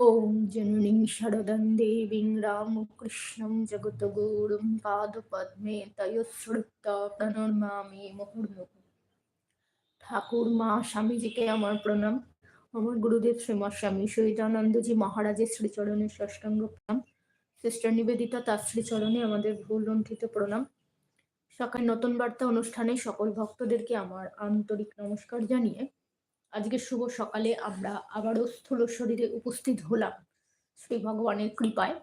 ॐ जननीं शरदं देवीं रामकृष्णं जगद्गुरुं पादपद्मे তয়োশ্রুতা প্রণমামি মুহুর্মুহু ঠাকুর মা স্বামীজিকে আমার প্রণাম আমার গুরুদেব শ্রীমৎ স্বামী শহীদানন্দজি মহারাজের শ্রীচরণের ষষ্ঠাঙ্গ প্রণাম সিস্টার নিবেদিতা তার শ্রীচরণে আমাদের ভুল লণ্ঠিত প্রণাম সকাল নতুন বার্তা অনুষ্ঠানে সকল ভক্তদেরকে আমার আন্তরিক নমস্কার জানিয়ে আজকে শুভ সকালে আমরা আবারও স্থূল শরীরে উপস্থিত হলাম। শ্রী ভগবানের কৃপায়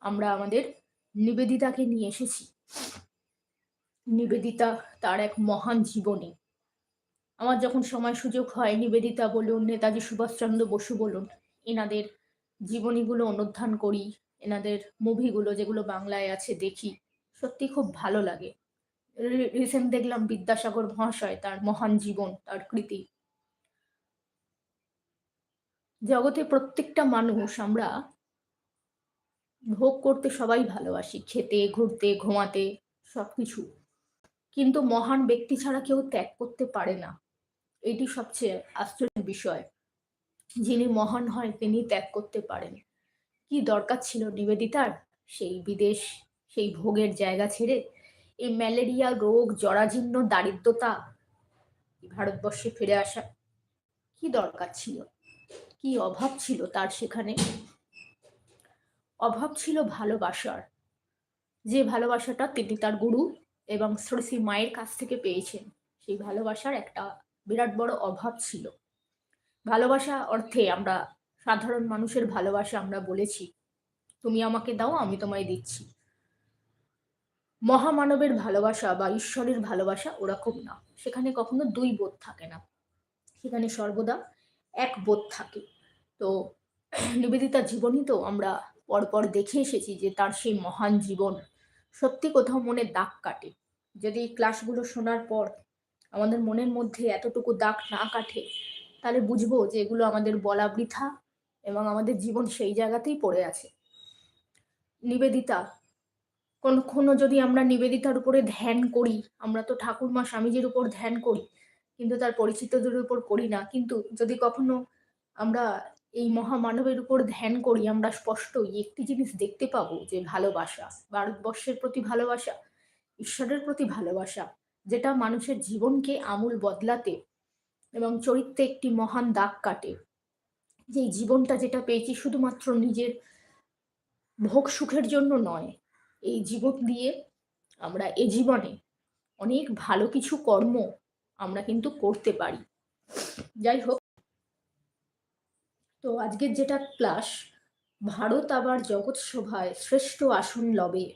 আমরা আমাদের নিবেদিতাকে নিয়ে এসেছি। নিবেদিতা তার এক মহান জীবনী। আমার যখন সময় সুযোগ হয়, নিবেদিতা বলুন, নেতাজি সুভাষচন্দ্র বসু বলুন, এনাদের জীবনীগুলো অনুধ্যান করি, এনাদের মুভিগুলো যেগুলো বাংলায় আছে দেখি, সত্যি খুব ভালো লাগে। রিসেন্ট দেখলাম বিদ্যাসাগর মহাশয় তার মহান জীবন, তার কৃতি। জগতে প্রত্যেকটা মানুষ আমরা ভোগ করতে সবাই ভালোবাসি, খেতে, ঘুরতে, ঘুমাতে, সবকিছু। কিন্তু মহান ব্যক্তি ছাড়া কেউ ত্যাগ করতে পারে না। এটি সবচেয়ে আশ্চর্যের বিষয়। যিনি মহান হয়, তিনি ত্যাগ করতে পারেন। কি দরকার ছিল নিবেদিতার? সেই বিদেশ, সেই ভোগের জায়গা ছেড়ে এই ম্যালেরিয়া, রোগ, জরাজীর্ণ, দারিদ্রতা ভারতবর্ষে ফিরে আসা। কি দরকার ছিল? কি অভাব ছিল তার সেখানে? অভাব ছিল ভালোবাসার। যে ভালোবাসাটা তিনি তার গুরু এবং শ্রী মায়ের কাছ থেকে পেয়েছেন, সেই ভালোবাসার একটা বিরাট বড় অভাব ছিল। ভালোবাসা অর্থে আমরা, সাধারণ মানুষের ভালোবাসা আমরা বলেছি, তুমি আমাকে দাও, আমি তোমায় দিচ্ছি। মহামানবের ভালোবাসা বা ঈশ্বরের ভালোবাসা ওরকম না। সেখানে কখনো দুই বোধ থাকে না। সেখানে সর্বদা এক বোধ থাকে। তো নিবেদিতার জীবনই তো আমরা পরপর দেখে এসেছি যে তার সেই মহান জীবন সত্যি কোথাও মনে দাগ কাটে। যদি ক্লাসগুলো শোনার পর আমাদের মনের মধ্যে এতটুকু দাগ না কাটে, তাহলে বুঝব যে এগুলো আমাদের বলা বৃথা এবং আমাদের জীবন সেই জায়গাতেই পড়ে আছে। নিবেদিতা কখনো যদি আমরা নিবেদিতার উপরে ধ্যান করি, আমরা তো ঠাকুরমা স্বামীজির উপর ধ্যান করি কিন্তু তার পরিচিতদের উপর করি না। কিন্তু যদি কখনো আমরা এই মহামানবের উপর ধ্যান করি, আমরা স্পষ্টই একটি জিনিস দেখতে পাবো যে ভালোবাসা, ভারতবর্ষের প্রতি ভালোবাসা, ঈশ্বরের প্রতি ভালোবাসা, যেটা মানুষের জীবনকে আমূল বদলাতে এবং চরিত্রে একটি মহান দাগ কাটে। যে জীবনটা যেটা পেয়েছি শুধুমাত্র নিজের ভোগ সুখের জন্য নয়, এই জীবন দিয়ে আমরা এ জীবনে অনেক ভালো কিছু কর্ম আমরা কিন্তু করতে পারি। যাই হোক তো আজকের যেটা ক্লাস, ভারত আবার জগৎ সভায় শ্রেষ্ঠ আসন লবে।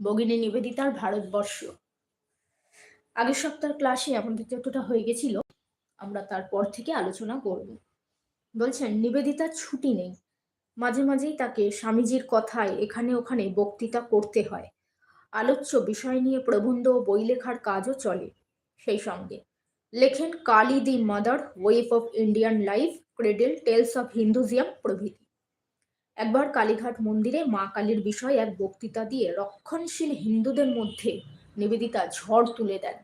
ভগিনী নিবেদিতার ভারতবর্ষ। আগের সপ্তাহের ক্লাসে আমাদের যতটা হয়ে গেছিল, আমরা তারপর থেকে আলোচনা করব। বলছেন নিবেদিতার ছুটি নেই। মাঝে মাঝেই তাকে স্বামীজির কথায় এখানে ওখানে বক্তৃতা করতে হয়। আলোচ্য বিষয় নিয়ে প্রবন্ধ ও বই লেখার কাজও চলে সেই সঙ্গে। লেখেন Kali the mother, wave of Indian life, cradle, tales of Hinduism প্রভৃতি। একবার কালীঘাট মন্দিরে মা কালীর বিষয়ে এক বক্তৃতা দিয়ে রক্ষণশীল হিন্দুদের মধ্যে নিবেদিতা ঝড় তুলে দেন।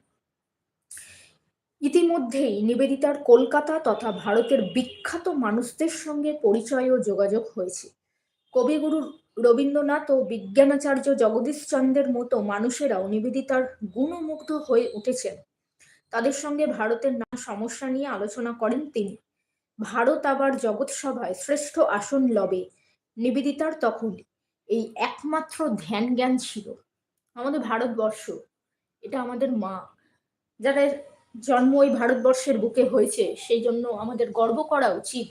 ইতিমধ্যেই নিবেদিতার কলকাতা তথা ভারতের বিখ্যাত মানুষদের সঙ্গে পরিচয় ও যোগাযোগ হয়েছে। কবিগুরু রবীন্দ্রনাথ ও বিজ্ঞানাচার্য জগদীশচন্দ্রের মতো মানুষেরাও নিবেদিতার গুণমুগ্ধ হয়ে উঠেছেন। তাদের সঙ্গে ভারতের নানা সমস্যা নিয়ে আলোচনা করেন তিনি। ভারত আবার জগৎ সভায় শ্রেষ্ঠ আসন লবে নিবেদিতার তখন এই একমাত্র ধ্যান জ্ঞান ছিল। আমাদের ভারতবর্ষ, এটা আমাদের মা। যাদের জন্ম ওই ভারতবর্ষের বুকে হয়েছে, সেই জন্য আমাদের গর্ব করা উচিত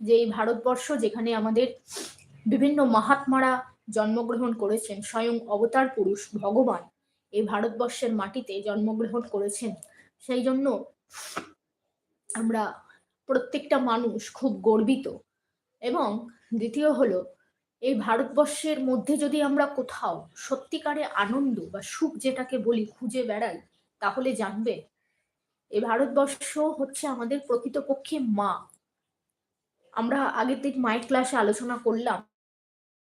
যে এই ভারতবর্ষ যেখানে আমাদের বিভিন্ন মহাত্মারা জন্মগ্রহণ করেছেন। স্বয়ং অবতার পুরুষ ভগবান এই ভারতবর্ষের মাটিতে জন্মগ্রহণ করেছেন। সেই জন্য আমরা প্রত্যেকটা মানুষ খুব গর্বিত। এবং দ্বিতীয় হলো, এই ভারতবর্ষের মধ্যে যদি আমরা কোথাও সত্যিকারে আনন্দ বা সুখ যেটাকে বলি খুঁজে বেড়াই, তাহলে জানবে এই ভারতবর্ষ হচ্ছে আমাদের প্রকৃতপক্ষে মা। আমরা আগের দিন মায়ের ক্লাসে আলোচনা করলাম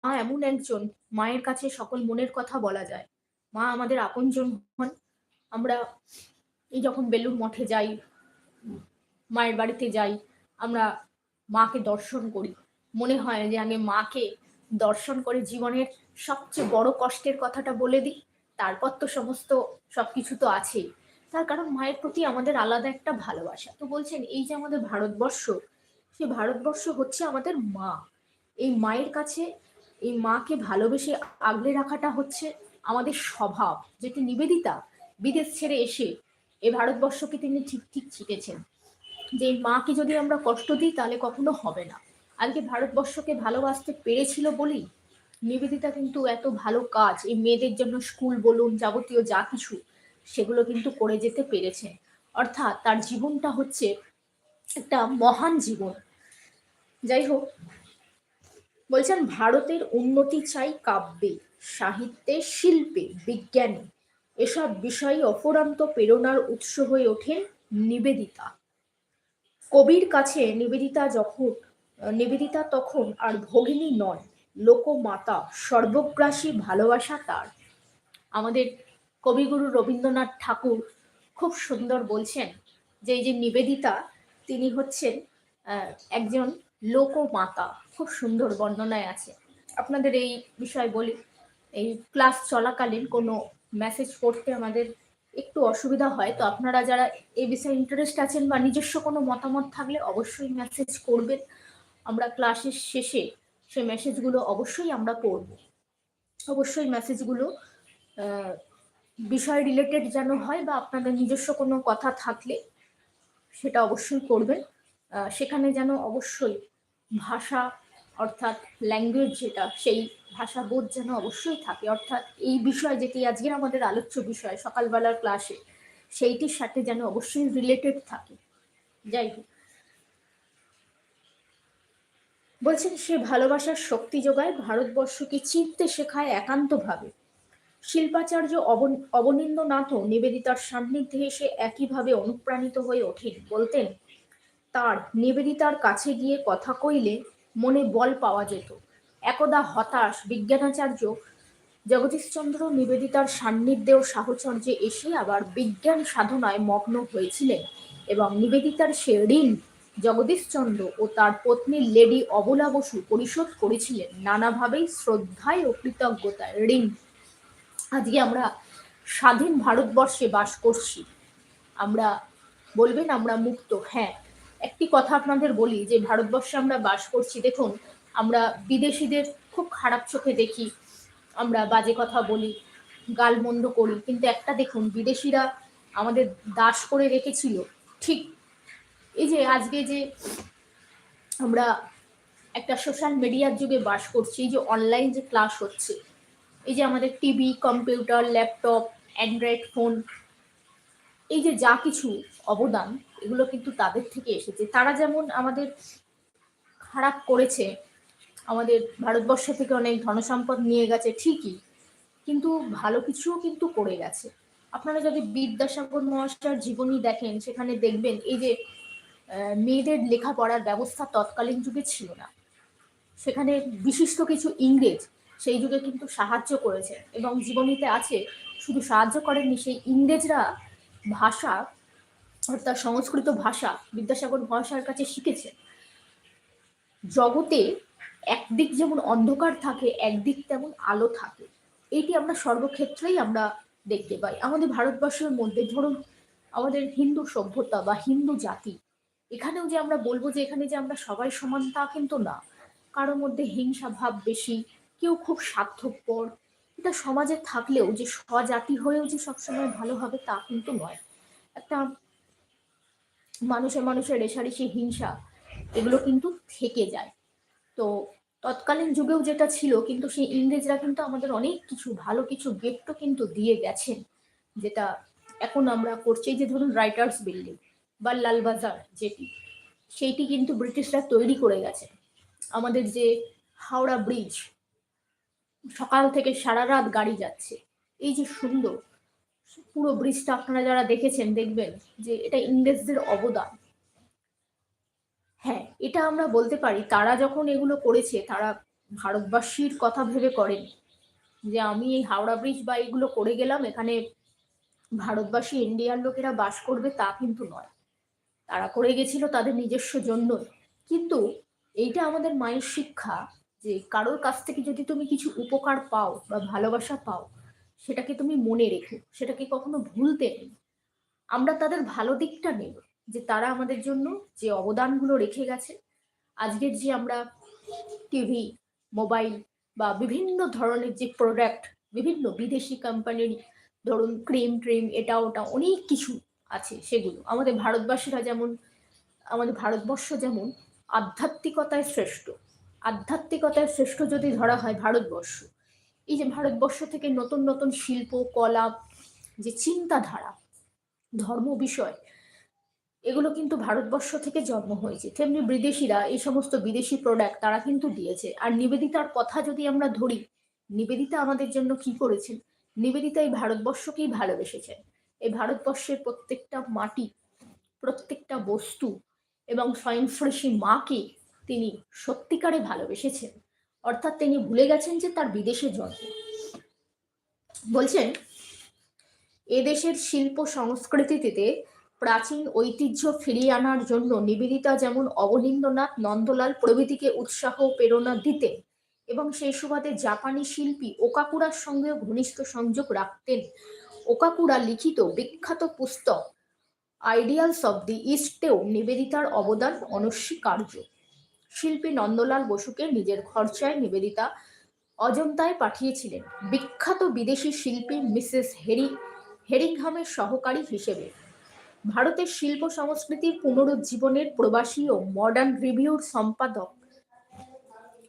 মা এমন একজন, মায়ের কাছে সকল মনের কথা বলা যায়। মা আমাদের আপনজন হন। আমরা এই যখন বেলুর মঠে যাই, মায়ের বাড়িতে যাই, আমরা মাকে দর্শন করি। মনে হয় যে আগে মাকে দর্শন করে জীবনের সবচেয়ে বড় কষ্টের কথাটা বলে দিই। তারপর তো সমস্ত সবকিছু তো আছেই। তার কারণ মায়ের প্রতি আমাদের আলাদা একটা ভালোবাসা। তো বলছেন, এই যে আমাদের ভারতবর্ষ, সে ভারতবর্ষ হচ্ছে আমাদের মা। এই মায়ের কাছে এই মাকে ভালোবেসে আগলে রাখাটা হচ্ছে আমাদের স্বভাব, যেটি নিবেদিতা বিদেশ ছেড়ে এসে এই ভারতবর্ষকে তিনি ঠিক ঠিক শিখেছেন যে মাকে যদি আমরা কষ্ট দিই, তাহলে কখনো হবে না। আজকে ভারতবর্ষকে ভালোবাসতে পেরেছিল বলেই নিবেদিতা কিন্তু এত ভালো কাজ, এই মেয়েদের জন্য স্কুল বলুন, যাবতীয় যা কিছু, সেগুলো কিন্তু করে যেতে পেরেছে। অর্থাৎ তার জীবনটা হচ্ছে একটা মহান জীবন। যাই হোক বলছেন, ভারতের উন্নতি চাই কাব্যে, সাহিত্যে, শিল্পে, বিজ্ঞানে। এসব বিষয়ে অফুরন্ত প্রেরণার উৎস হয়ে ওঠেন নিবেদিতা। কবির কাছে নিবেদিতা যখন, নিবেদিতা তখন আর ভগিনী নয়, লোকমাতা, সর্বগ্রাসী ভালোবাসা তার। আমাদের কবিগুরু রবীন্দ্রনাথ ঠাকুর খুব সুন্দর বলছেন যে, এই যে নিবেদিতা, তিনি হচ্ছেন একজন লোকমাতা। খুব সুন্দর বর্ণনায় আছে। আপনাদের এই বিষয় বলি, এই ক্লাস চলাকালীন কোনো মেসেজ পড়তে আমাদের একটু অসুবিধা হয়, তো আপনারা যারা এই বিষয়ে ইন্টারেস্ট আছেন বা নিজস্ব কোনো মতামত থাকলে অবশ্যই মেসেজ করবেন। আমরা ক্লাসের শেষে সে মেসেজগুলো অবশ্যই আমরা পড়ব। অবশ্যই মেসেজগুলো বিষয় রিলেটেড যেন হয় বা আপনাদের নিজস্ব কোনো কথা থাকলে সেটা অবশ্যই করবেন। সেখানে যেন অবশ্যই ভাষা অর্থাৎ ল্যাঙ্গুয়েজ যেটা, সেই ভাষা বোধ যেন অবশ্যই থাকে। অর্থাৎ এই বিষয় যেটি আজকের আমাদের আলোচ্য বিষয়, সকালবেলার ক্লাসে সেইটির সাথে যেন অবশ্যই রিলেটেড থাকে। যাই হোক। বলছেন, সে ভালোবাসার শক্তি যোগায় ভারতবর্ষকে চিনতে শেখায় একান্তভাবে। শিল্পাচার্য অবনীন্দ্রনাথও নিবেদিতার সান্নিধ্যে এসে একইভাবে অনুপ্রাণিত হয়ে ওঠেন। বলতেন, তার নিবেদিতার কাছে গিয়ে কথা কইলে মনে বল পাওয়া যেত। একদা হতাশ বিজ্ঞানাচার্য জগদীশচন্দ্র নিবেদিতার সান্নিধ্যে ও সাহচর্যে এসে আবার বিজ্ঞান সাধনায় মগ্ন হয়েছিলেন এবং নিবেদিতার সে ঋণ জগদীশচন্দ্র ও তার পত্নী লেডি অবলা বসু পরিশোধ করেছিলেন। নানাভাবেই শ্রদ্ধায় ও কৃতজ্ঞতায় ঋণ। আজকে আমরা স্বাধীন ভারতবর্ষে বাস করছি। আমরা বলবেন আমরা মুক্ত হ্যাঁ। একটি কথা আপনাদের বলি, যে ভারতবর্ষে আমরা বাস করছি, দেখুন, আমরা বিদেশিদের খুব খারাপ চোখে দেখি, আমরা বাজে কথা বলি গালমন্দ করি, কিন্তু একটা দেখুন, বিদেশিরা আমাদের দাস করে রেখেছিল, ঠিক এই যে আজকে যে আমরা একটা সোশ্যাল মিডিয়ার যুগে বাস করছি, এই যে অনলাইন যে ক্লাস হচ্ছে, এই যে আমাদের TV computer laptop android phone এই যে যা কিছু অবদান এগুলো কিন্তু তাদের থেকে এসেছে। তারা যেমন আমাদের খারাপ করেছে, আমাদের ভারতবর্ষ থেকে অনেক ধনসম্পদ নিয়ে গেছে ঠিকই, কিন্তু ভালো কিছুও কিন্তু করে গেছে। আপনারা যদি বিদ্যাসাগর মহাশয়ের জীবনী দেখেন, সেখানে দেখবেন এই যে মেয়েদের লেখাপড়ার ব্যবস্থা তৎকালীন যুগে ছিল না। সেখানে বিশিষ্ট কিছু ইংরেজ সেই যুগে কিন্তু সাহায্য করেছে এবং জীবনীতে আছে, শুধু সাহায্য করেননি, সেই ইংরেজরা ভাষা অর্থাৎ সংস্কৃত ভাষা বিদ্যাসাগর মহাশয়ের কাছে শিখেছে। জগতে একদিক যেমন অন্ধকার থাকে, একদিক তেমন আলো থাকে। এটি আমরা সর্বক্ষেত্রেই আমরা দেখতে পাই। আমাদের ভারতবর্ষের মধ্যে ধরুন আমাদের হিন্দু সভ্যতা বা হিন্দু জাতি, এখানেও যে আমরা বলব যে এখানে যে আমরা সবাই সমান তা কিন্তু না। কারোর মধ্যে হিংসা ভাব বেশি, কেউ খুব স্বার্থপর। এটা সমাজে থাকলেও যে স্বজাতি হয়েও যে সবসময় ভালো হবে তা কিন্তু নয়। একটা মানুষে মানুষের রেশারেশি হিংসা, এগুলো কিন্তু থেকে যায়। তো তৎকালীন যুগেও যেটা ছিল, কিন্তু সেই ইংরেজরা কিন্তু আমাদের অনেক কিছু, ভালো কিছু গেটও কিন্তু দিয়ে গেছেন। যেটা এখন আমরা করছি যে ধরুন রাইটার্স বিল্ডিং বা লালবাজার যেটি, সেইটি কিন্তু ব্রিটিশরা তৈরি করে গেছে। আমাদের যে হাওড়া ব্রিজ সকাল থেকে সারা রাত গাড়ি যাচ্ছে। এই যে সুন্দর পুরো ব্রিজটা আপনারা যারা দেখেছেন, দেখবেন যে এটা ইংরেজদের অবদান। হ্যাঁ এটা আমরা বলতে পারি, তারা যখন এগুলো করেছে, তারা ভারতবাসীর কথা ভেবে করেন যে, আমি এই হাওড়া ব্রিজ বা এগুলো করে গেলাম, এখানে ভারতবাসী ইন্ডিয়ার লোকেরা বাস করবে, তা কিন্তু নয়। তারা করে গেছিল তাদের নিজস্ব জন্যই। কিন্তু এইটা আমাদের মায়ের শিক্ষা যে, কারোর কাছ থেকে যদি তুমি কিছু উপকার পাও বা ভালোবাসা পাও সেটাকে তুমি মনে রেখো, সেটাকে কখনো ভুলতে নেই। আমরা তাদের ভালো দিকটা নেব যে তারা আমাদের জন্য যে অবদানগুলো রেখে গেছে। আজকের যে আমরা টিভি, মোবাইল বা বিভিন্ন ধরনের যে প্রোডাক্ট বিভিন্ন বিদেশি কোম্পানির ধরুন ক্রিম ট্রিম এটা ওটা অনেক কিছু আছে সেগুলো। আমাদের ভারতবাসীরা যেমন, আমাদের ভারতবর্ষ যেমন আধ্যাত্মিকতায় শ্রেষ্ঠ আধ্যাত্মিকতায় শ্রেষ্ঠ যদি ধরা হয় ভারতবর্ষ এই যে ভারতবর্ষ থেকে নতুন নতুন শিল্প, কলা, যে চিন্তাধারা, ধর্ম বিষয়, এগুলো কিন্তু ভারতবর্ষ থেকে জন্ম হয়েছে। তেমনি বিদেশিরা, এই সমস্ত বিদেশি প্রোডাক্ট তারা কিন্তু দিয়েছে। আর নিবেদিতার কথা যদি আমরা ধরি, নিবেদিতা আমাদের জন্য কি করেছেন? নিবেদিতা এই ভারতবর্ষকেই ভালোবেসেছেন। এই ভারতবর্ষের প্রত্যেকটা মাটি, প্রত্যেকটা বস্তু এবং স্বয়ংস্পর্শী মাকে তিনি সত্যিকারে ভালোবেসেছেন। অর্থাৎ তিনি ভুলে গেছেন যে তার বিদেশে জন্ম। বলছেন এদেশের শিল্প সংস্কৃতিতে প্রাচীন ঐতিহ্য ফিরিয়ে আনার জন্য নিবেদিতা যেমন অবনীন্দ্রনাথ নন্দলাল প্রভৃতিকে উৎসাহ প্রেরণা দিতেন এবং সেই সুবাদে জাপানি শিল্পী ওকাকুরার সঙ্গেও ঘনিষ্ঠ সংযোগ রাখতেন। ওকাকুরা লিখিত বিখ্যাত পুস্তক, আইডিয়ালস অব দি ইস্টেও নিবেদিতার অবদান অনস্বীকার্য। শিল্পী নন্দলাল বসুকে নিজের খরচায় নিবেদিতা অজন্তায় পাঠিয়েছিলেন। বিখ্যাত বিদেশি শিল্পী মিসেস হেরি, হেরিংহামের সহকারী হিসেবে। ভারতের শিল্প সংস্কৃতির পুনরুজ্জীবনের প্রবাসী ও মডার্ন রিভিউর সম্পাদক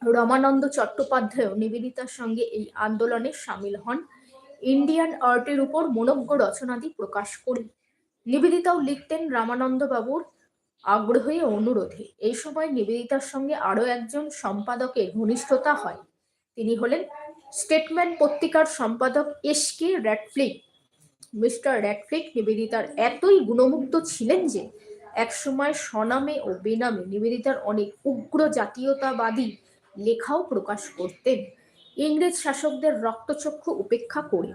রমানন্দ চট্টোপাধ্যায় নিবেদিতার সঙ্গে এই আন্দোলনে সামিল হন। ইন্ডিয়ান আর্টের উপর মনজ্ঞ রচনাদি প্রকাশ করে নিবেদিতাও লিখতেন রামানন্দ বাবুর আগ্রহে অনুরোধে। এই সময় নিবেদিতার সঙ্গে আরও একজন সম্পাদকের ঘনিষ্ঠতা হয়। তিনি হলেন স্টেটমেন্ট পত্রিকার সম্পাদক এস কে র্যাডফ্লিক। মিস্টার র্যাডফ্লিক নিবেদিতার এতই গুণমুগ্ধ ছিলেন যে, একসময় স্বনামে ও বেনামে নিবেদিতার অনেক উগ্র জাতীয়তাবাদী লেখাও প্রকাশ করতেন। ইংরেজ শাসকদের রক্তচক্ষু উপেক্ষা করে।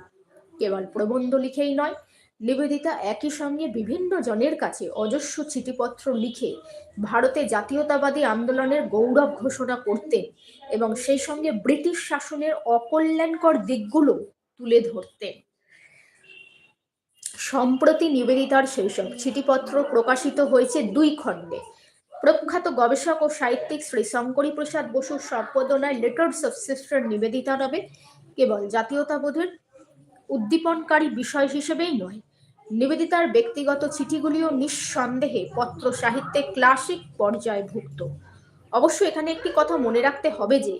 কেবল প্রবন্ধ লিখেই নয় নিবেদিতা একই সঙ্গে বিভিন্ন জনের কাছে অজস্র চিঠিপত্র লিখে ভারতে জাতীয়তাবাদী আন্দোলনের গৌরব ঘোষণা করতেন এবং সেই সঙ্গে ব্রিটিশ শাসনের অকল্যাণকর দিকগুলো তুলে ধরতেন। সম্প্রতি নিবেদিতার সেইসব চিঠিপত্র প্রকাশিত হয়েছে দুই খণ্ডে। প্রখ্যাত গবেষক ও সাহিত্যিক শ্রী শঙ্করী প্রসাদ বসুর সম্পাদনায় লেটার্স অফ সিস্টার নিবেদিতা নামে, কেবল জাতীয়তাবোধের উদ্দীপনকারী বিষয় হিসেবেই নয় নিবেদিতার ব্যক্তিগত চিঠিগুলিও নিঃসন্দেহে পত্র সাহিত্যে ক্লাসিক পর্যায়ভুক্ত। অবশ্য এখানে একটি কথা মনে রাখতে হবে যে,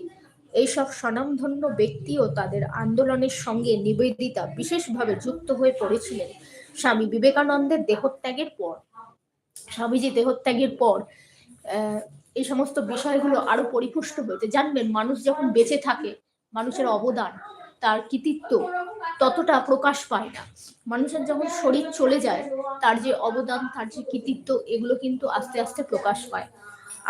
এইসব স্বনামধন্য ব্যক্তিও তাদের আন্দোলনের সঙ্গে নিবেদিতা বিশেষভাবে যুক্ত হয়ে পড়েছিলেন স্বামী বিবেকানন্দের দেহত্যাগের পর। স্বামীজি দেহত্যাগের পর এই সমস্ত বিষয়গুলো আরও পরিপুষ্ট হয়েছে। জানবেন, মানুষ যখন বেঁচে থাকে, মানুষের অবদান, তার কৃতিত্ব ততটা প্রকাশ পায় না। মানুষের যখন শরীর চলে যায়, তার যে অবদান, তার যে কৃতিত্ব, এগুলো কিন্তু আস্তে আস্তে প্রকাশ পায়।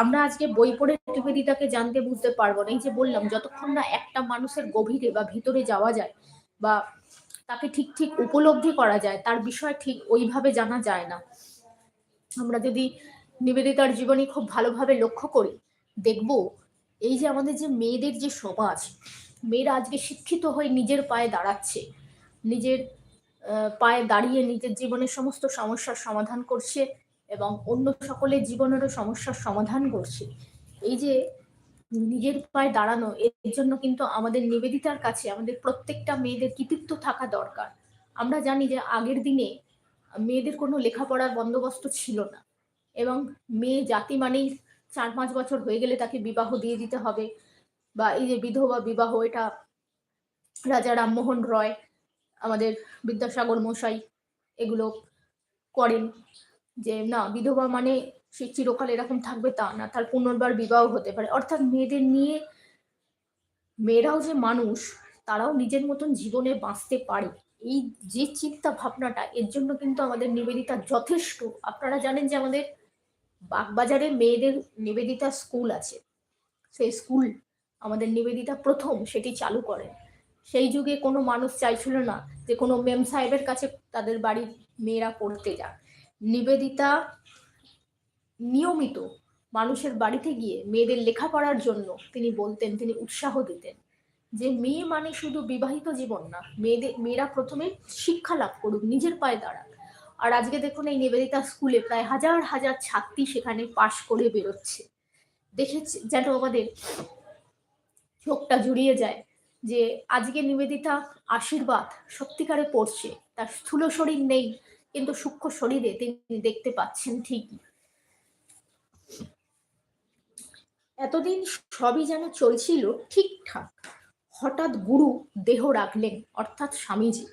আমরা আজকে বই পড়ে নিবেদিতাকে জানতে বুঝতে পারব না। এই যে বললাম, যতক্ষণ না একটা মানুষের গভীরে বা ভিতরে যাওয়া যায় বা তাকে ঠিক ঠিক উপলব্ধি করা যায়, তার বিষয় ঠিক ওইভাবে জানা যায় না। আমরা যদি নিবেদিতার জীবনী খুব ভালোভাবে লক্ষ্য করি, দেখব এই যে আমাদের যে মেয়েদের যে সমাজ মেয়েরা আজকে শিক্ষিত হয়ে নিজের পায়ে দাঁড়াচ্ছে। নিজের পায়ে দাঁড়িয়ে নিজের জীবনের সমস্ত সমস্যার সমাধান করছে এবং অন্য সকলের জীবনেরও সমস্যার সমাধান করছে। এই যে নিজের পায়ে দাঁড়ানো, এর জন্য কিন্তু আমাদের নিবেদিতার কাছে, আমাদের প্রত্যেকটা মেয়েদের কৃতিত্ব থাকা দরকার। আমরা জানি যে আগের দিনে মেয়েদের কোনো লেখাপড়ার বন্দোবস্ত ছিল না এবং মেয়ে জাতি মানেই চার পাঁচ বছর হয়ে গেলে তাকে বিবাহ দিয়ে দিতে হবে। বা এই যে বিধবা বিবাহ, এটা রাজা রামমোহন রয়, আমাদের বিদ্যাসাগর মশাই এগুলো করেন যে, না, বিধবা মানে সে চিরকাল এরকম থাকবে তা না, তার পুনর্বার বিবাহ হতে পারে। অর্থাৎ মেয়েদের নিয়ে মেয়েরাও যে মানুষ, তারাও নিজের মতন জীবনে বাঁচতে পারে। এই যে চিন্তা ভাবনাটা, এর জন্য কিন্তু আমাদের নিবেদিতা যথেষ্ট। আপনারা জানেন যে আমাদের বাগবাজারে মেয়েদের নিবেদিতা স্কুল আছে। সেই স্কুল আমাদের নিবেদিতা প্রথম সেটি চালু করেন। সেই যুগে কোনো মানুষ চাইছিল না যে কোনো মেম সাহেবের কাছে তাদের বাড়ির মেয়েরা পড়তে যাক। নিবেদিতা নিয়মিত মানুষের বাড়িতে গিয়ে মেয়েদের লেখাপড়ার জন্য তিনি বলতেন, তিনি উৎসাহ দিতেন যে মেয়ে মানে শুধু বিবাহিত জীবন না মেয়েদের মেয়েরা প্রথমে শিক্ষা লাভ করুক, নিজের পায়ে দাঁড়াক। আর আজকে দেখুন এই নিবেদিতা স্কুলে প্রায় হাজার হাজার ছাত্রী সেখানে পাশ করে বেরোচ্ছে। দেখেছি, যেন আমাদের চোখটা জুড়িয়ে যায় যে আজকে নিবেদিতা আশীর্বাদ সত্যিকারে পড়ছে। তার স্থূল শরীর নেই, কিন্তু সূক্ষ্ম শরীরে তিনি দেখতে পাচ্ছেন ঠিকই। এতদিন সবই যেন চলছিল ঠিকঠাক। হঠাৎ গুরু দেহ রাখলেন, অর্থাৎ স্বামীজি।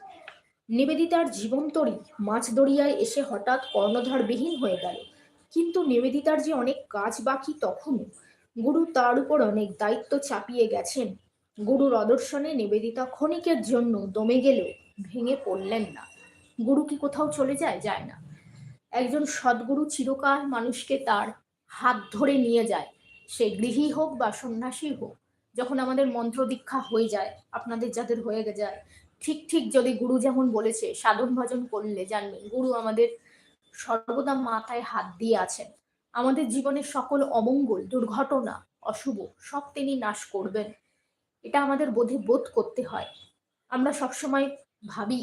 নিবেদিতার জীবন্তরী মাছ দরিয়ায় এসে হঠাৎ কর্ণধারবিহীন হয়ে গেল। কিন্তু নিবেদিতার যে অনেক কাজ বাকি তখনও গুরু তার উপর অনেক দায়িত্ব চাপিয়ে গেছেন। গুরুর অদর্শনে নিবেদিতা ক্ষণিকের জন্য দমে গেলেও ভেঙে পড়লেন না। গুরু কি কোথাও চলে যায়? যায় না। একজন সদ্গুরু চিরকাল মানুষকে তার হাত ধরে নিয়ে যায়। সে গৃহী হোক বা সন্ন্যাসী হোক, যখন আমাদের মন্ত্র দীক্ষা হয়ে যায়, আপনাদের যাদের হয়ে যায়, ঠিক ঠিক যদি গুরু যেমন বলেছে, সাধন ভজন করলে জানবেন, গুরু আমাদের সর্বদা মাথায় হাত দিয়ে আছেন। আমাদের জীবনের সকল অমঙ্গল, দুর্ঘটনা, অশুভ, সব তিনি নাশ করবেন। এটা আমাদের বোধে বোধ করতে হয়। আমরা সবসময় ভাবি,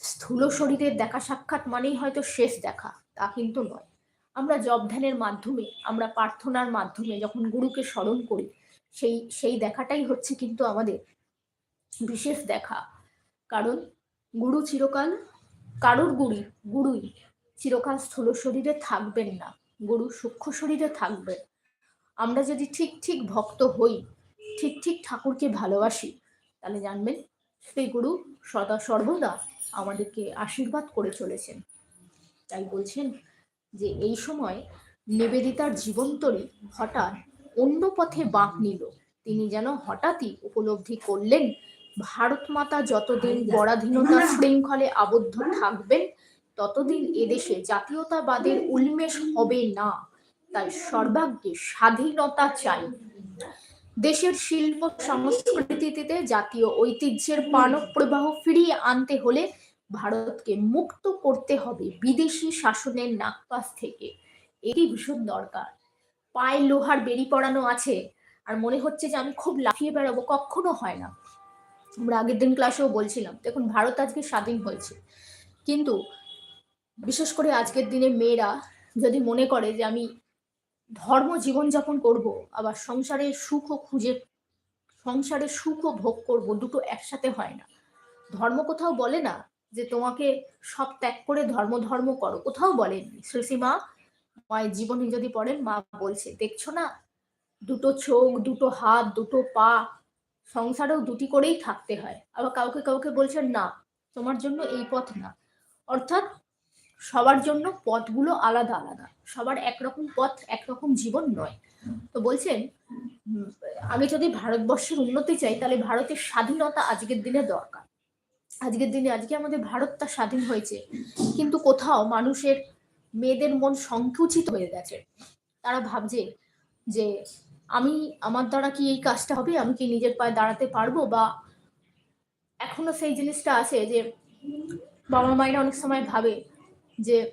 স্থূল শরীরের দেখা সাক্ষাৎ মানেই হয়তো শেষ দেখা, তা কিন্তু নয়। আমরা জব ধ্যানের মাধ্যমে, আমরা প্রার্থনার মাধ্যমে যখন গুরুকে স্মরণ করি, সেই সেই দেখাটাই হচ্ছে কিন্তু আমাদের বিশেষ দেখা। কারণ গুরু চিরকাল, কারোর গুরু, গুরুই চিরকাল স্থূল শরীরে থাকবেন না। গুরু সূক্ষ্ম শরীরে থাকবেন আমরা যদি ঠিক ঠিক ভক্ত হই ঠিক ঠিক ঠাকুরকে ভালোবাসি তাহলে জানবেন সেই গুরু সদা সর্বদা আমাদেরকে আশীর্বাদ করে চলেছেন। তাই বলছেন যে এই সময় নিবেদিতার জীবন্তরী হঠাৎ অন্য পথে বাঁক নিল। তিনি যেন হঠাৎই উপলব্ধি করলেন ভারত মাতা যতদিন পরাধীনতা শৃঙ্খলে আবদ্ধ থাকবেন ততদিন এদেশে জাতীয়তাবাদের উন্মেষ হবে না। তাই সর্বাগ্যে স্বাধীনতা চাই। দেশের শিল্প সংস্কৃতিতে জাতীয় ঐতিহ্যের পানক প্রবাহ ফিরিয়ে আনতে হলে ভারতকে মুক্ত করতে হবে বিদেশি শাসনের নাকপাস থেকে। এটি ভীষণ দরকার। পায়ে লোহার বেরি পড়ানো আছে। আর মনে হচ্ছে যে আমি খুব লাফিয়ে বেড়াবো কখনো হয় না। আমরা আগের দিন ক্লাসেও বলছিলাম, দেখুন, ভারত আজকে স্বাধীন হয়েছে। কিন্তু বিশেষ করে আজকের দিনে মেয়েরা যদি মনে করে যে আমি ধর্ম জীবনযাপন করব, আবার সংসারের সুখও খুঁজে সংসারের সুখও ভোগ করব, দুটো একসাথে হয় না। ধর্ম কোথাও বলে না যে তোমাকে সব ত্যাগ করে ধর্ম ধর্ম করো, কোথাও বলেননি শ্রীসীমা মায়ের জীবনে যদি পড়েন, মা বলছে, দেখছ না? দুটো চোখ, দুটো হাত, দুটো পা, সংসারেও দুটি করেই থাকতে হয়। আবার কাউকে কাউকে বলছেন না, তোমার জন্য এই পথ না। অর্থাৎ সবার জন্য পথগুলো আলাদা আলাদা। সবার একরকম পথ, একরকম জীবন নয়। তো বলছেন আমি যদি ভারতবর্ষের উন্নতি চাই, তাহলে ভারতের স্বাধীনতা আজকের দিনে দরকার। আজকের দিনে, আজকে আমাদের ভারতটা স্বাধীন হয়েছে। কিন্তু কোথাও মানুষের, মেয়েদের মন সংকুচিত হয়ে গেছে। তারা ভাবছে যে, আমি, আমার দ্বারা কি এই কাজটা হবে? আমি কি নিজের পায়ে দাঁড়াতে পারব? বা এখনও সেই জিনিসটা আছে যে বাবা মায়েরা অনেক সময় ভাবে যে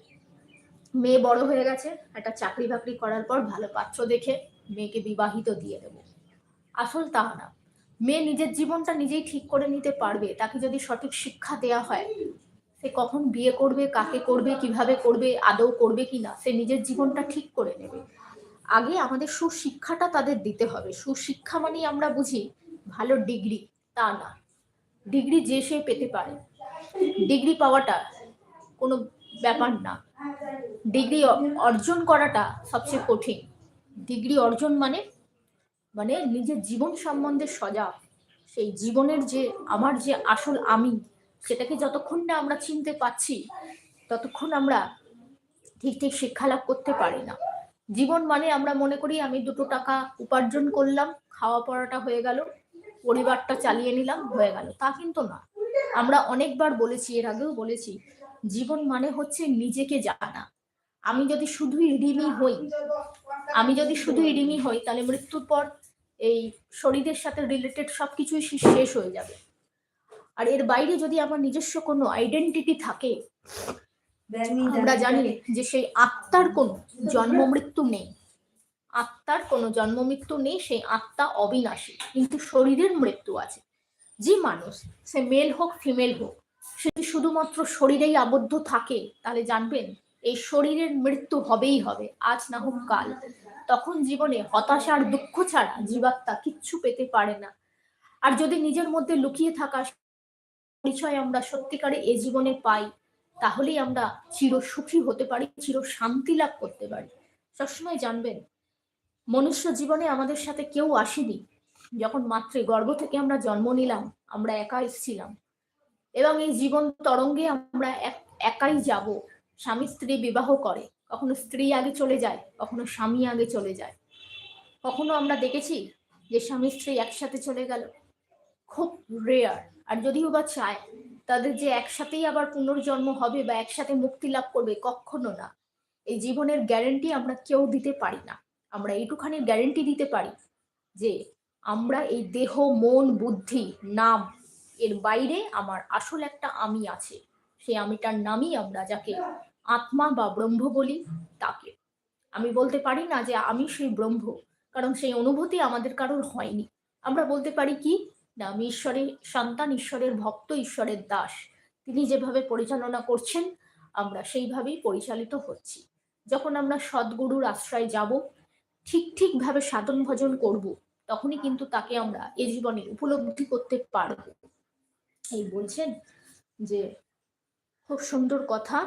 মেয়ে বড় হয়ে গেছে, একটা চাকরি বাকরি করার পর ভালো পাত্র দেখে মেয়েকে বিবাহিত দিয়ে দেব। আসল তা না। মেয়ে নিজের জীবনটা নিজেই ঠিক করে নিতে পারবে, তাকে যদি সঠিক শিক্ষা দেয়া হয়, সে কখন বিয়ে করবে, কাকে করবে, কীভাবে করবে, আদৌ করবে কি না, সে নিজের জীবনটা ঠিক করে নেবে। আগে আমাদের সুশিক্ষাটা তাদের দিতে হবে। সুশিক্ষা মানেই আমরা বুঝি, ভালো ডিগ্রি, তা না। ডিগ্রি যে সে পেতে পারে। ডিগ্রি পাওয়াটা কোনো ব্যাপার না। ডিগ্রি অর্জন করাটা সবচেয়ে কঠিন। ডিগ্রি অর্জন মানে মানে নিজের জীবন সম্বন্ধে সজাগ সেই জীবনের যে, আমার যে আসল আমি, সেটাকে যতক্ষণ না আমরা চিনতে পাচ্ছি ততক্ষণ আমরা ঠিক ঠিক শিক্ষা লাভ করতে পারি না। জীবন মানে আমরা মনে করি আমি দুটো টাকা উপার্জন করলাম, খাওয়া পড়াটা হয়ে গেল, পরিবারটা চালিয়ে নিলাম, হয়ে গেল। তা কিন্তু না। আমরা অনেকবার বলেছি, এর আগেও বলেছি জীবন মানে হচ্ছে নিজেকে জানা। আমি যদি শুধুই ঋণী হই আমি যদি শুধুই ঋণী হই তাহলে মৃত্যুর পর এই শরীরের সাথে রিলেটেড সব কিছুই শেষ হয়ে যাবে। আর এর বাইরে যদি আমার নিজস্ব কোনো আইডেন্টিটি থাকে আমরা জানি যে সেই আত্মার কোনো জন্ম মৃত্যু নেই। আত্মার কোনো জন্ম মৃত্যু নেই সেই আত্মা অবিনাশী। কিন্তু শরীরের মৃত্যু আছে। যে মানুষ সে মেল হোক ফিমেল হোক যদি শুধুমাত্র শরীরেই আবদ্ধ থাকে, তাহলে জানবেন, এই শরীরের মৃত্যু হবেই হবে। আজ না হোক কাল। তখন জীবনে হতাশা আর দুঃখ ছাড়া জীবাত্মা কিচ্ছু পেতে পারে না। আর যদি নিজের মধ্যে লুকিয়ে থাকা পরিচয় আমরা সত্যিকারে এ জীবনে পাই, তাহলেই আমরা চির সুখী হতে পারি চির শান্তি লাভ করতে পারি। সবসময় জানবেন, মনুষ্য জীবনে আমাদের সাথে কেউ আসেনি। যখন মাত্রে গর্ভ থেকে আমরা জন্ম নিলাম, আমরা একা এসেছিলাম এবং এই জীবন তরঙ্গে আমরা এক- একাই যাব। স্বামী স্ত্রী বিবাহ করে। কখনো স্ত্রী আগে চলে যায়, কখনো স্বামী আগে চলে যায়। কখনো আমরা দেখেছি যে স্বামী স্ত্রী একসাথে চলে গেল। খুব রেয়ার আর যদিও বা চায়, তাদের যে একসাথেই আবার পুনর্জন্ম হবে বা একসাথে মুক্তি লাভ করবে, কখনো না। এই জীবনের গ্যারেন্টি আমরা কেউ দিতে পারি না। আমরা এইটুখানি গ্যারেন্টি দিতে পারি যে আমরা এই দেহ, মন, বুদ্ধি, নাম এর বাইরে আমার আসল একটা আমি আছে। সেই আমিটার নামই আমরা যাকে আত্মা বা ব্রহ্ম বলি, তাকে। আমি বলতে পারি না যে আমি সেই ব্রহ্ম, কারণ সেই অনুভূতি আমাদের কারোর হয়নি। আমরা বলতে পারি কি? না, আমি ঈশ্বরের সন্তান, ঈশ্বরের ভক্ত, ঈশ্বরের দাস। তিনি যেভাবে পরিচালনা করছেন, আমরা সেইভাবেই পরিচালিত হচ্ছি। যখন আমরা সদ্গুরুর আশ্রয় যাব, ঠিক ঠিকভাবে সাধন ভজন করব, তখনই কিন্তু তাকে আমরা এ জীবনে উপলব্ধি করতে পারব। এই বলছেন যে, খুব সুন্দর কথা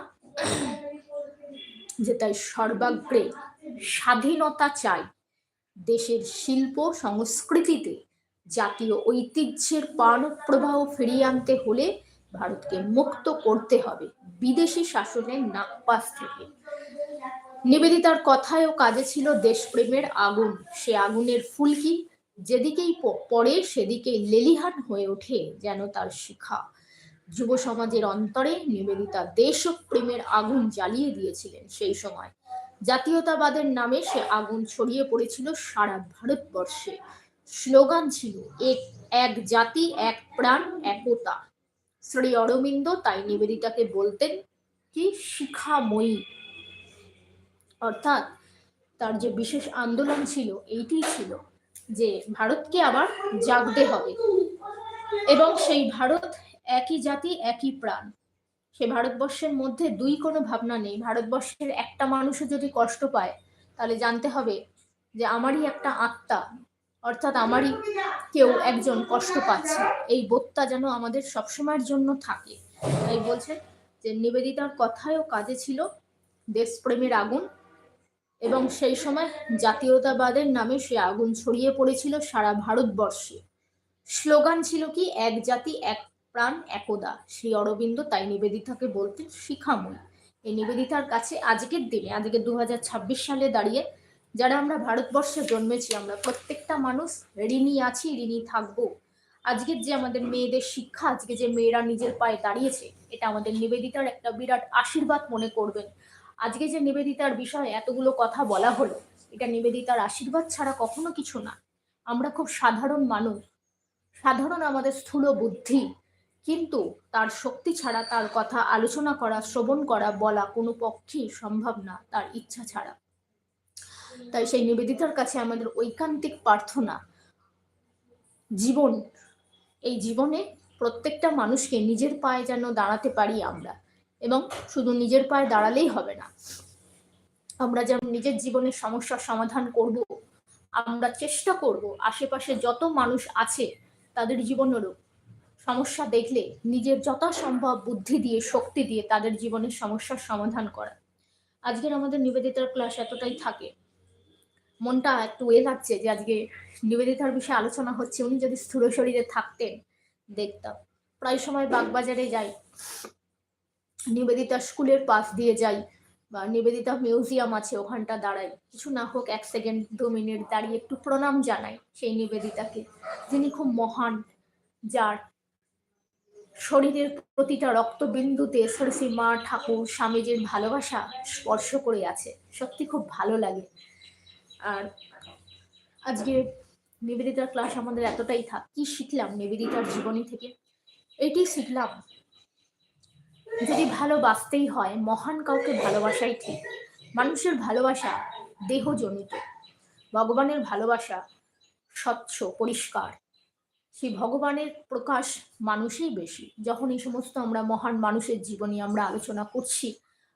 যে তাই সর্বাগ্রে স্বাধীনতা চাই দেশের শিল্প সংস্কৃতিতে জাতীয় ঐতিহ্যের প্রবাহ ফিরিয়ে আনতে হলে ভারতকে মুক্ত করতে হবে বিদেশি শাসনের নাকপাস থেকে। নিবেদিতার কথায় ও কাজে ছিল দেশপ্রেমের আগুন। সে আগুনের ফুলকি যেদিকেই পড়ে সেদিকেই লেলিহান হয়ে ওঠে যেন তার শিখা। যুব সমাজের অন্তরে নিবেদিতা দেশপ্রেমের আগুন জ্বালিয়ে দিয়েছিলেন সেই সময়। জাতীয়তাবাদের নামে সে আগুন ছড়িয়ে পড়েছিল সারা ভারতবর্ষে। স্লোগান ছিল, এক এক জাতি, এক প্রাণ, একতা। শ্রী অরবিন্দ তাই নিবেদিতাকে বলতেন কি, শিখাময়ী। অর্থাৎ তার যে বিশেষ আন্দোলন ছিল এইটি ছিল যে ভারতকে আবার জাগতে হবে। এবং সেই ভারত একই জাতি, একই প্রাণ। সে ভারতবর্ষের মধ্যে দুই কোনো ভাবনা নেই। ভারতবর্ষের একটা মানুষও যদি কষ্ট পায়, তাহলে জানতে হবে যে আমারই একটা আত্মা, অর্থাৎ আমারই কেউ একজন কষ্ট পাচ্ছে। এই বোধটা যেন আমাদের সবসময়ের জন্য থাকে। তাই বলছে যে, নিবেদিতার কথায় ও কাজে ছিল দেশপ্রেমের আগুন এবং সেই সময় জাতীয়তাবাদের নামে সে আগুন ছড়িয়ে পড়েছিল সারা ভারতবর্ষে। স্লোগান ছিল কি, এক জাতি, এক প্রাণ, একদা। শ্রী অরবিন্দ তাই নিবেদিতাকে বলতেন শিখাময়ী। এই নিবেদিতার কাছে আজকের দিনে, আজকে দু হাজার ছাব্বিশ সালে দাঁড়িয়ে যারা আমরা ভারতবর্ষে জন্মেছি, আমরা প্রত্যেকটা মানুষ ঋণী আছি, ঋণী থাকব। আজকের যে আমাদের মেয়েদের শিক্ষা, আজকে যে মেয়েরা নিজের পায়ে দাঁড়িয়েছে, এটা আমাদের নিবেদিতার একটা বিরাট আশীর্বাদ মনে করবেন। আজকে যে নিবেদিতার বিষয়ে এতগুলো কথা বলা হলো, এটা নিবেদিতার আশীর্বাদ ছাড়া কখনো কিছু না। আমরা খুব সাধারণ মানুষ, সাধারণ আমাদের স্থূল বুদ্ধি, কিন্তু তার শক্তি ছাড়া তার কথা আলোচনা করা, শ্রবণ করা, বলা কোনো পক্ষেই সম্ভব না তার ইচ্ছা ছাড়া। তাই সেই নিবেদিতার কাছে আমাদের ঐকান্তিক প্রার্থনা, জীবন, এই জীবনে প্রত্যেকটা মানুষকে নিজের পায়ে যেন দাঁড়াতে পারি আমরা। এবং শুধু নিজের পায়ে দাঁড়ালেই হবে না। আমরা যেমন নিজের জীবনের সমস্যার সমাধান করব, আমরা চেষ্টা করব, আশেপাশে যত মানুষ আছে তাদের জীবনেরও সমস্যা দেখলে নিজের যথাসম্ভব বুদ্ধি দিয়ে, শক্তি দিয়ে তাদের জীবনের সমস্যার সমাধান করা। আজকের আমাদের নিবেদিতার ক্লাস এতটাই থাকে। মনটা একটু এ লাগছে যে আজকে নিবেদিতার বিষয়ে আলোচনা হচ্ছে। উনি যদি স্থূল শরীরে থাকতেন, দেখতাম। প্রায় সময় বাগবাজারে যাই। নিবেদিতা স্কুলের পাশ দিয়ে যাই বা নিবেদিতা মিউজিয়াম আছে, ওখানটা দাঁড়াই। কিছু না হোক, এক সেকেন্ড, দু মিনিট দাঁড়িয়ে একটু প্রণাম জানাই সেই নিবেদিতাকে, যিনি খুব মহান, যার শরীরের প্রতিটা রক্তবিন্দুতে সরসী মা, ঠাকুর, স্বামীজির ভালোবাসা স্পর্শ করে আছে। সত্যি খুব ভালো লাগে। আর আজকে নিবেদিতার ক্লাস আমাদের এতটাই থাক, কি শিখলাম নিবেদিতার জীবনী থেকে? এটি শিখলাম যদি ভালোবাসতেই হয়, মহান কাউকে ভালোবাসাই ঠিক। মানুষের ভালোবাসা দেহজনিত। ভগবানের ভালোবাসা স্বচ্ছ, পরিষ্কার। সেই ভগবানের প্রকাশ মানুষেই বেশি। যখন এই সমস্ত আমরা মহান মানুষের জীবনী আমরা আলোচনা করছি,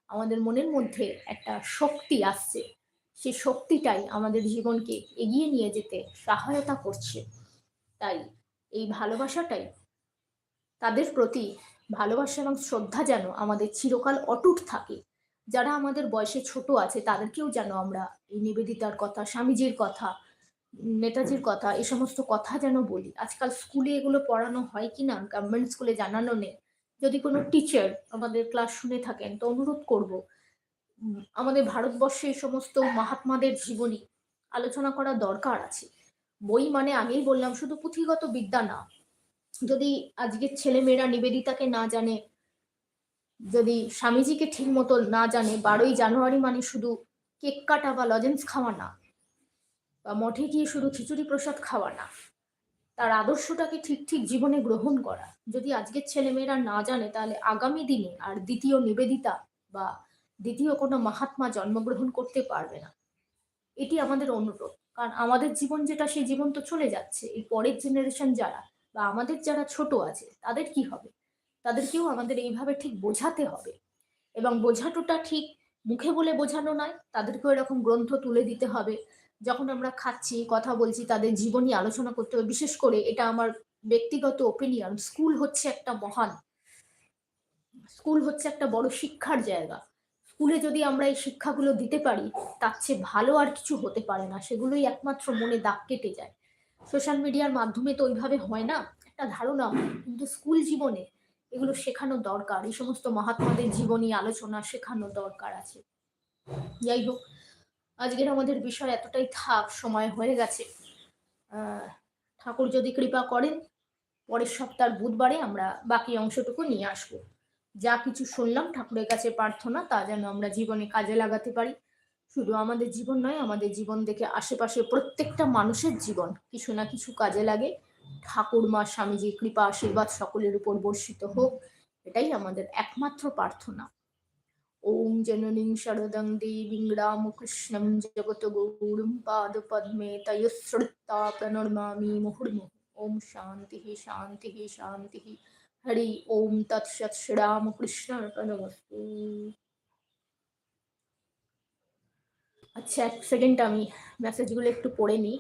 আমাদের মনের মধ্যে একটা শক্তি আসছে। সেই শক্তিটাই আমাদের জীবনকে এগিয়ে নিয়ে যেতে সহায়তা করছে। তাই এই ভালোবাসাটাই তাদের প্রতি ভালোবাসা এবং শ্রদ্ধা যেন আমাদের চিরকাল অটুট থাকে। যারা আমাদের বয়সে ছোট আছে, তাদেরকেও যেন আমরা এই নিবেদিতার কথা, স্বামীজির কথা, নেতাজির কথা, এ সমস্ত কথা যেন বলি। আজকাল স্কুলে এগুলো পড়ানো হয় কি না গভর্নমেন্ট স্কুলে জানানো নেই। যদি কোনো টিচার আমাদের ক্লাস শুনে থাকেন, তো অনুরোধ করব আমাদের ভারতবর্ষে এই সমস্ত মহাত্মাদের জীবনী আলোচনা করা দরকার আছে। বই মানে আগেই বললাম, শুধু পুঁথিগত বিদ্যা না যদি আজকের ছেলেমেয়েরা নিবেদিতাকে না জানে, যদি স্বামীজিকে ঠিক মতো না জানে, বারোই জানুয়ারি মানে শুধু কেক কাটা বা লজেন্স খাওয়া না, বা মঠে গিয়ে শুধু খিচুড়ি প্রসাদ খাওয়া না, তার আদর্শটাকে ঠিক ঠিক জীবনে গ্রহণ করা। যদি আজকের ছেলেমেয়েরা না জানে, তাহলে আগামী দিনে আর দ্বিতীয় নিবেদিতা বা দ্বিতীয় কোনো মহাত্মা জন্মগ্রহণ করতে পারবে না। এটি আমাদের অনুরোধ। কারণ আমাদের জীবন যেটা, সেই জীবন তো চলে যাচ্ছে। এই পরের জেনারেশন যারা বা আমাদের যারা ছোট আছে, তাদের কি হবে? তাদেরকেও আমাদের এইভাবে ঠিক বোঝাতে হবে। এবং বোঝাটোটা ঠিক মুখে বলে বোঝানো নয়, তাদেরকেও এরকম গ্রন্থ তুলে দিতে হবে। যখন আমরা খাচ্ছি, কথা বলছি, তাদের জীবনী আলোচনা করতে হবে, বিশেষ করে এটা আমার ব্যক্তিগত ওপিনিয়ন স্কুল হচ্ছে একটা মহান স্কুল হচ্ছে একটা বড় শিক্ষার জায়গা। স্কুলে যদি আমরা এই শিক্ষাগুলো দিতে পারি, তার চেয়ে ভালো আর কিছু হতে পারে না, সেগুলোই একমাত্র মনে দাগ কেটে যায়। সোশ্যাল মিডিয়ার মাধ্যমে তো ওইভাবে হয় না। একটা ধারণা, কিন্তু স্কুল জীবনে এগুলো শেখানো দরকার। এই সমস্ত মহাত্মাদের জীবনী, আলোচনা শেখানো দরকার আছে। যাই হোক, আজকের আমাদের বিষয় এতটাই থাক, সময় হয়ে গেছে। ঠাকুর যদি কৃপা করেন, পরের সপ্তাহ বুধবারে আমরা বাকি অংশটুকু নিয়ে আসব। যা কিছু শুনলাম, ঠাকুরের কাছে প্রার্থনা, তা যেন আমরা জীবনে কাজে লাগাতে পারি। শুধু আমাদের জীবন নয়, আমাদের জীবন দেখে আশেপাশে প্রত্যেকটা মানুষের জীবন কিছু না কিছু কাজে লাগে। ঠাকুর মা স্বামীজির কৃপা, আশীর্বাদ সকলের উপর বর্ষিত হোক, এটাই আমাদের একমাত্র প্রার্থনা। ওম জননীং শরদং দেবীং রামকৃষ্ণং জগত গৌরম পাদ পদ্মে তয়শ্রুতা প্রণর্মামি মুহুর্মুহু। ওম শান্তি শান্তি শান্তি। হরি ওম তৎসৎ শ্রীরামকৃষ্ণ অর্পণমস্তু আচ্ছা এক সেকেন্ড আমি মেসেজগুলো একটু পড়ে নিই।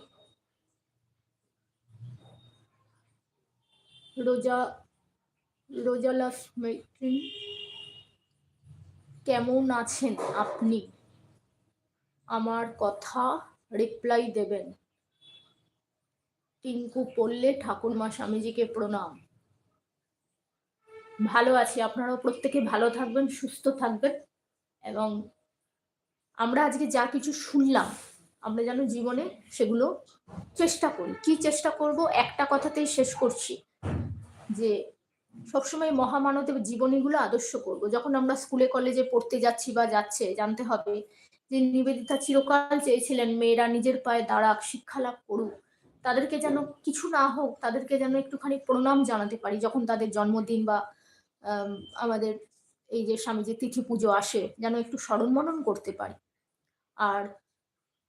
রোজা রোজালাস মেট্রিন কেমন আছেন আপনি? আমার কথা রিপ্লাই দেবেন। টিঙ্কু পড়লে ঠাকুরমা স্বামীজিকে প্রণাম। ভালো আছি, আপনারাও প্রত্যেকে ভালো থাকবেন, সুস্থ থাকবেন, এবং আমরা আজকে যা কিছু শুনলাম, আমরা যেন জীবনে সেগুলো চেষ্টা করি। কি চেষ্টা করব? একটা কথাতেই শেষ করছি। যে সবসময় মহামানবের জীবনীগুলো আদর্শ করব। যখন আমরা স্কুলে, কলেজে পড়তে যাচ্ছি বা যাচ্ছে, জানতে হবে যে নিবেদিতা চিরকাল চেয়েছিলেন মেয়েরা নিজের পায়ে দাঁড়াক, শিক্ষা লাভ করুক। তাদেরকে যেন কিছু না হোক, তাদেরকে যেন একটুখানি প্রণাম জানাতে পারি। যখন তাদের জন্মদিন বা আমাদের এই যে স্বামীজির তিথি পুজো আসে, যেন একটু স্মরণ মনন করতে পারি। আর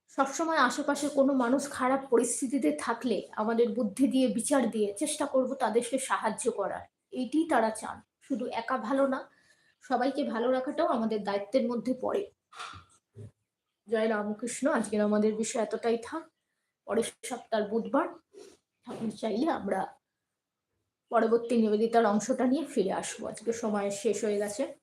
সবসময় আশেপাশে কোনো মানুষ খারাপ পরিস্থিতিতে থাকলে আমাদের বুদ্ধি দিয়ে বিচার দিয়ে চেষ্টা করব তাদেরকে সাহায্য করার। এইটি তারা চান। শুধু একা ভালো না, সবাইকে ভালো রাখাটাও আমাদের দায়িত্বের মধ্যে পড়ে। জয় রামকৃষ্ণ, আজকের আমাদের বিষয় এতটাই থাক। পরের সপ্তাহ বুধবার ঠাকুর চাইলে আমরা পরবর্তী নিবেদিতার অংশটা নিয়ে ফিরে আসব। আজকে সময় শেষ হয়ে গেছে।